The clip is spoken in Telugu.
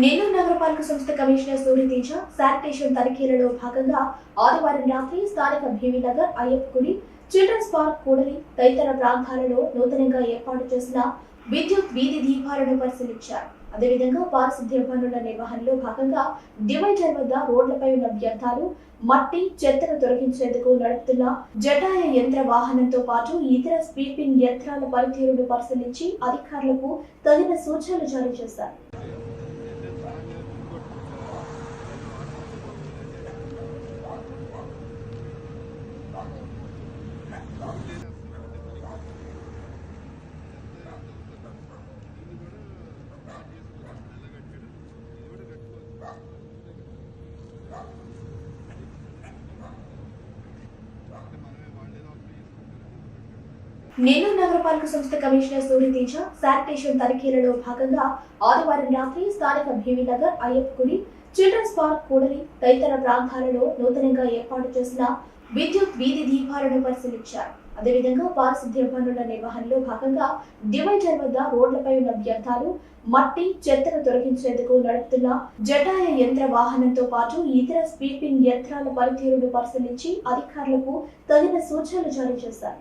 నెల్లూరు నగరపాలక సంస్థ కమిషనర్ సూర్యతేజ శానిటేషన్ తనిఖీలలో భాగంగా ఆదివారం రాత్రి స్థానిక భీమినగర్ అయ్యప్ప గుడి చిల్డ్రన్స్ పార్క్ కూడలి తదితర ప్రాంతాలలో నూతనంగా ఏర్పాటు చేసిన విద్యుత్ వీధి దీపాలను పరిశీలించారు. అదేవిధంగా పారిశుద్ధ్య పనుల నిర్వహణలో భాగంగా డివైజర్ వద్ద రోడ్లపై ఉన్న వ్యర్థాలు మట్టి చెత్తను తొలగించేందుకు నడుపుతున్న జటాయ యంత్ర వాహనంతో పాటు ఇతర స్వీపింగ్ యంత్రాల పనితీరును పరిశీలించి అధికారులకు తగిన సూచనలు జారీ చేశారు. నెల్లూరు నగరపాలక సంస్థ కమిషనర్ సూర్యతేజ శానిటేషన్ తనిఖీలలో భాగంగా ఆదివారం రాత్రి స్థానిక భీమినగర్ అయ్యప్ప గుడి చిల్డ్రన్స్ పార్క్ కూడలి తదితర ప్రాంతాలలో నూతనంగా ఏర్పాటు చేసిన విద్యుత్ వీధి దీపాలను పరిశీలించారు. అదేవిధంగా పారిశుద్ధ్య పనుల నిర్వహణలో భాగంగా డివైడర్ వద్ద రోడ్లపై ఉన్న వ్యర్థాలు మట్టి చెత్తను తొలగించేందుకు నడుపుతున్న జటాయ యంత్ర వాహనంతో పాటు ఇతర స్వీపింగ్ యంత్రాల పనితీరును పరిశీలించి అధికారులకు తగిన సూచనలు జారీ చేశారు.